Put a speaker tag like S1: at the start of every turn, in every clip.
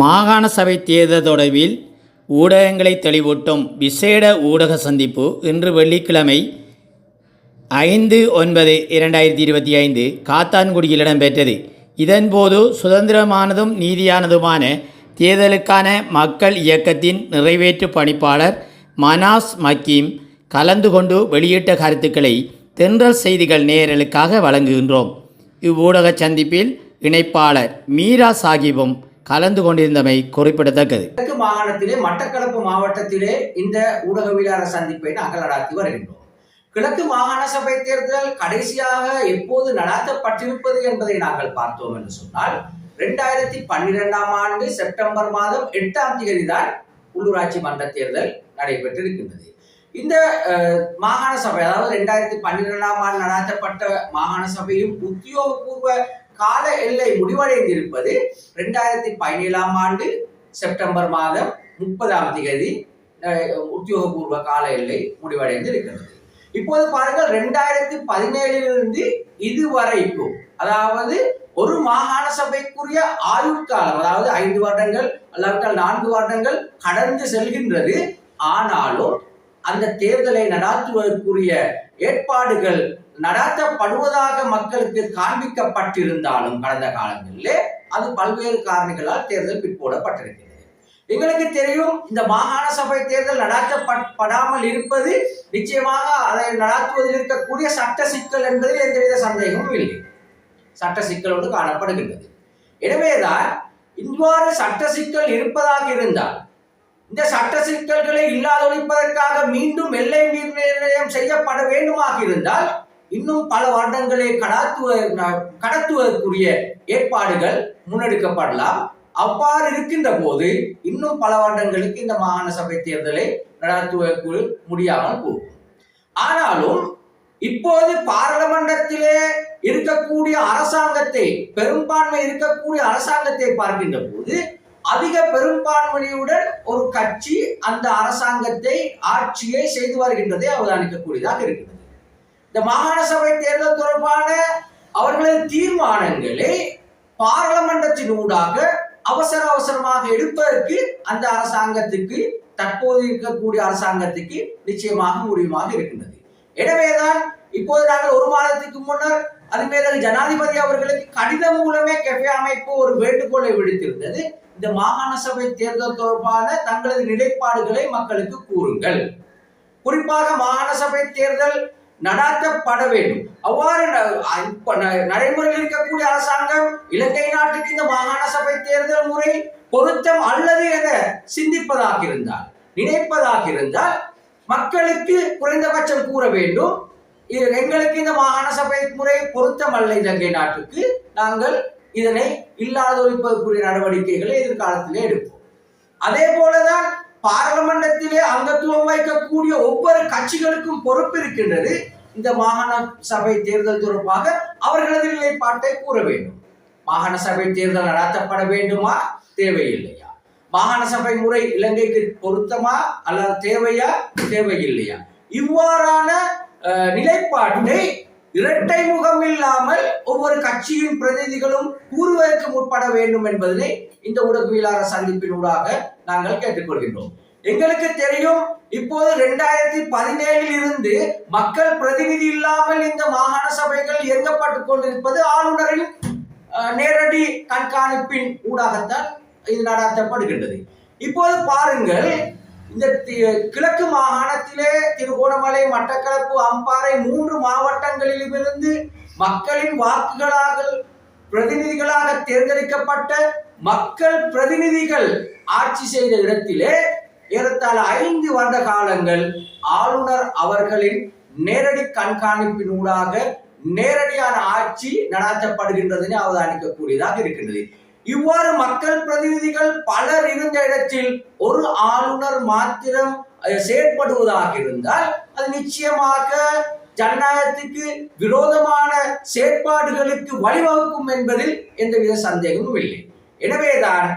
S1: மாகாண சபை தேர்தல் தொடர்பில் ஊடகங்களை தெளிவூட்டும் விசேட ஊடக சந்திப்பு இன்று வெள்ளிக்கிழமை ஐந்து ஒன்பது இரண்டாயிரத்தி இருபத்தி ஐந்து காத்தான்குடியில் இடம்பெற்றது. இதன்போது சுதந்திரமானதும் நீதியானதுமான தேர்தலுக்கான மக்கள் இயக்கத்தின் நிறைவேற்று பணிப்பாளர் மனாஸ் மக்கீம் கலந்து கொண்டு வெளியிட்ட கருத்துக்களை தென்றல் செய்திகள் நேயர்களுக்காக வழங்குகின்றோம். இவ்வூடக சந்திப்பில் இணைப்பாளர் மீரா சாகிபும் கலந்து கொண்டிருந்தமை குறிப்பிடத்தக்கது.
S2: கிழக்கு மாகாணத்திலே மட்டக்களப்பு மாவட்டத்திலே இந்த ஊடகவியலாளர் சந்திப்பை நாங்கள் நடாத்தி வருகின்றோம். கிழக்கு மாகாண சபை தேர்தல் கடைசியாக எப்போது நடாத்தப்பட்டிருப்பது என்பதை நாங்கள் பார்த்தோம் என்று சொன்னால் ரெண்டாயிரத்தி பன்னிரெண்டாம் ஆண்டு செப்டம்பர் மாதம் எட்டாம் தேதி தான் உள்ளூராட்சி மன்ற தேர்தல் நடைபெற்றிருக்கின்றது. இந்த அஹ், மாகாண சபை அதாவது ரெண்டாயிரத்தி பன்னிரெண்டாம் ஆண்டு நடாத்தப்பட்ட மாகாண சபையும் உத்தியோகபூர்வ கால எல்லை முடிவடைந்திருப்பது ரெண்டாயிரத்தி பதினேழாம் ஆண்டு செப்டம்பர் மாதம் முப்பதாம் தேதி உத்தியோகபூர்வ கால எல்லை முடிவடைந்து இருக்கிறது இப்போது பாருங்கள் ரெண்டாயிரத்தி பதினேழிலிருந்து இதுவரைக்கும் அதாவது ஒரு மாகாண சபைக்குரிய ஆயுட்காலம் அதாவது ஐந்து வருடங்கள் அல்லாவிட்டால் நான்கு வருடங்கள் கடந்து செல்கின்றது. ஆனாலும் அந்த தேர்தலை நடாத்துவதற்குரிய ஏற்பாடுகள் நடாத்தப்படுவதாக மக்களுக்கு காண்பிக்கப்பட்டிருந்தாலும் கடந்த காலங்களிலே அது பல்வேறு காரணங்களால் தேர்தல் பிற்போடப்பட்டிருக்கிறது எங்களுக்கு தெரியும் இந்த மாகாண சபை தேர்தல் நடாத்தப்படாமல் இருப்பது நிச்சயமாக அதை நடாத்துவதில் இருக்கக்கூடிய சட்ட சிக்கல் என்பதில் எந்தவித சந்தேகமும் இல்லை. சட்ட சிக்கலோடு காணப்படுகின்றது. எனவேதான் இவ்வாறு சட்ட சிக்கல் இருப்பதாக இருந்தால் இந்த சட்ட சிக்கல்களை இல்லாதொழிப்பதற்காக மீண்டும் எல்லை நிர்ணயம் செய்யப்பட வேண்டுமாக இருந்தால் இன்னும் பல வருடங்களை கடாத்துவ கடத்துவதற்குரிய ஏற்பாடுகள் முன்னெடுக்கப்படலாம். அவ்வாறு இருக்கின்ற போது இன்னும் பல வருடங்களுக்கு இந்த மாகாண சபை தேர்தலை நடத்துவதற்கு முடியாமல் போகும். ஆனாலும் இப்போது பாராளுமன்றத்திலே இருக்கக்கூடிய அரசாங்கத்தை பெரும்பான்மை இருக்கக்கூடிய அரசாங்கத்தை பார்க்கின்ற போது அதிக பெரும்பான்மையுடன் ஒரு கட்சி அந்த அரசாங்கத்தை ஆட்சியை செய்து வருகின்றதை அவதானிக்கக்கூடியதாக இருக்கிறது. இந்த மாகாண சபை தேர்தல் தொடர்பான அவர்களது தீர்மானங்களை பாராளுமன்றத்தினூடாக அவசர அவசரமாக எடுப்பதற்கு அந்த அரசாங்கத்துக்கு தற்போது இருக்கக்கூடிய அரசாங்கத்துக்கு நிச்சயமாக முடியுமாக இருக்கின்றது. எனவேதான் இப்போது நாங்கள் ஒரு மாதத்துக்கு முன்னர் அது மேல ஜனாதிபதி அவர்களுக்கு கடிதம் மூலமே கெஃபே அமைப்பு ஒரு வேண்டுகோளை விடுத்திருந்தது. இந்த மாகாண சபை தேர்தல் தொடர்பான தங்களது நிலைப்பாடுகளை மக்களுக்கு கூறுங்கள். குறிப்பாக மாகாண சபை தேர்தல் நடாத்தப்பட வேண்டும். அவ்வாறு ந- நடைமுறையில் இருக்கக்கூடிய அரசாங்கம் இலங்கை நாட்டுக்கு இந்த மாகாண சபை தேர்தல் முறை பொருத்தம் அல்லது என சிந்திப்பதாக இருந்தால் நினைப்பதாக இருந்தால் மக்களுக்கு குறைந்தபட்சம் கூற வேண்டும். இது எங்களுக்கு இந்த மாகாண சபை முறை பொருத்தம் அல்ல இலங்கை நாட்டுக்கு. நாங்கள் இதனை இல்லாதொழிப்பதற்குரிய நடவடிக்கைகளை எதிர்காலத்திலே எடுப்போம். அதே போலதான் பாராளுமன்றத்திலே அங்கத்துவம் வைக்கக்கூடிய ஒவ்வொரு கட்சிகளுக்கும் பொறுப்பு இருக்கின்றது. இந்த மாகாண சபை தேர்தல் தொடர்பாக அவர்களது நிலைப்பாட்டை கூற வேண்டும். மாகாண சபை தேர்தல் நடத்தப்பட வேண்டுமா? தேவையில்லையா. மாகாண சபை முறை இலங்கைக்கு பொருத்தமா அல்லது தேவையா? தேவையில்லையா. இவ்வாறான நிலைப்பாட்டை இரட்டை முகம் இல்லாமல் ஒவ்வொரு கட்சியின் பிரதிநிதிகளும் கூறுவதற்கு முற்பட வேண்டும் என்பதனை இந்த ஊடகவியலாளர் சந்திப்பின் ஊடாக நாங்கள் கேட்டுக்கொள்கின்றோம். எங்களுக்கு தெரியும் இப்போது ரெண்டாயிரத்தி பதினேழில் இருந்து மக்கள் பிரதிநிதி இல்லாமல் இந்த மாகாண சபைகள் இயங்கப்பட்டுக் கொண்டிருப்பது ஆளுநரின் நேரடி கண்காணிப்பின் ஊடாகத்தான் இது நடாத்தப்படுகின்றது. இப்போது பாருங்கள் இந்த தி- கிழக்கு மாகாணத்திலே திருகோணமலை மட்டக்களப்பு அம்பாறை மூன்று மாவட்டங்களிலிருந்து மக்களின் வாக்குகளாக பிரதிநிதிகளாக தேர்ந்தெடுக்கப்பட்ட மக்கள் பிரதிநிதிகள் ஆட்சி செய்த இடத்திலே ஏறத்தாழ ஐந்து வருட காலங்கள் ஆளுநர் அவர்களின் நேரடி கண்காணிப்பினூடாக நேரடியான ஆட்சி நடாத்தப்படுகின்றதனை அவதானிக்கக்கூடியதாக இருக்கின்றது. இவ்வாறு மக்கள் பிரதிநிதிகள் பலர் இருந்த இடத்தில் ஒரு ஆளுநர் மாத்திரம் செயற்படுவதாக இருந்தால் அது நிச்சயமாக ஜனநாயகத்துக்கு விரோதமான செயற்பாடுகளுக்கு வழிவகுக்கும் என்பதில் எந்தவித சந்தேகமும் இல்லை. எனவேதான்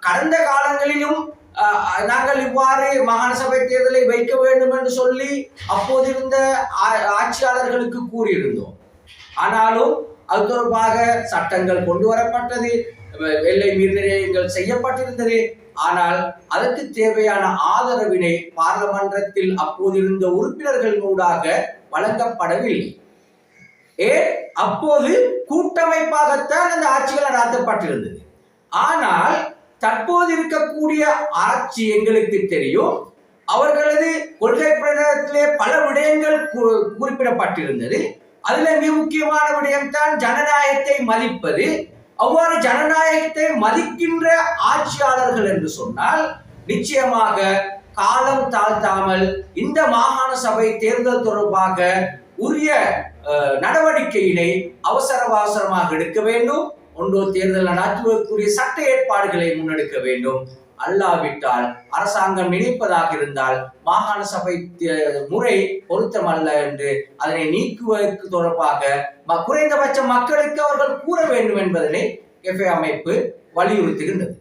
S2: கடந்த காலங்களிலும் அஹ், நாங்கள் இவ்வாறு மாகாண சபை தேர்தலை வைக்க வேண்டும் என்று சொல்லி அப்போதிருந்த ஆ- ஆட்சியாளர்களுக்கு கூறியிருந்தோம். ஆனாலும் அது தொடர்பாக சட்டங்கள் கொண்டு வரப்பட்டது. அஹ், எல்லை மீறல்கள் செய்யப்பட்டிருந்தது. ஆனால் அதற்கு தேவையான ஆதரவினை பாராளுமன்றத்தில் அப்போதிருந்த உறுப்பினர்கள் ஊடாக வழங்கப்படவில்லை. ஏன்? அப்போது கூட்டமைப்பாகத்தான் அந்த ஆட்சிகள் நடத்தப்பட்டிருந்தது. ஆனால் தற்போது இருக்கக்கூடிய ஆட்சி எங்களுக்கு தெரியும். அவர்களது கொள்கை பிரகடனத்திலே பல விடயங்கள் குறிப்பிடப்பட்டிருந்தது. அதுல மிக முக்கியமான விடயம்தான் ஜனநாயகத்தை மதிப்பது. அவ்வாறு ஜனநாயகத்தை மதிக்கின்ற ஆட்சியாளர்கள் என்று சொன்னால் நிச்சயமாக காலம் தாழ்த்தாமல் இந்த மாகாண சபை தேர்தல் தொடர்பாக உரிய நடவடிக்கையினை அவசர அவசரமாக எடுக்க வேண்டும். ஒன்றோ தேர்தல் நடத்துவதற்குரிய சட்ட ஏற்பாடுகளை முன்னெடுக்க வேண்டும். அல்லாவிட்டால் அரசாங்கம் நினைப்பதாக இருந்தால் மாகாண சபை முறை பொருத்தமல்ல என்று அதனை நீக்குவதற்கு தொடர்பாக குறைந்தபட்ச மக்களுக்கு அவர்கள் கூற வேண்டும் என்பதனை எஃப்ஏ அமைப்பு வலியுறுத்துகின்றது.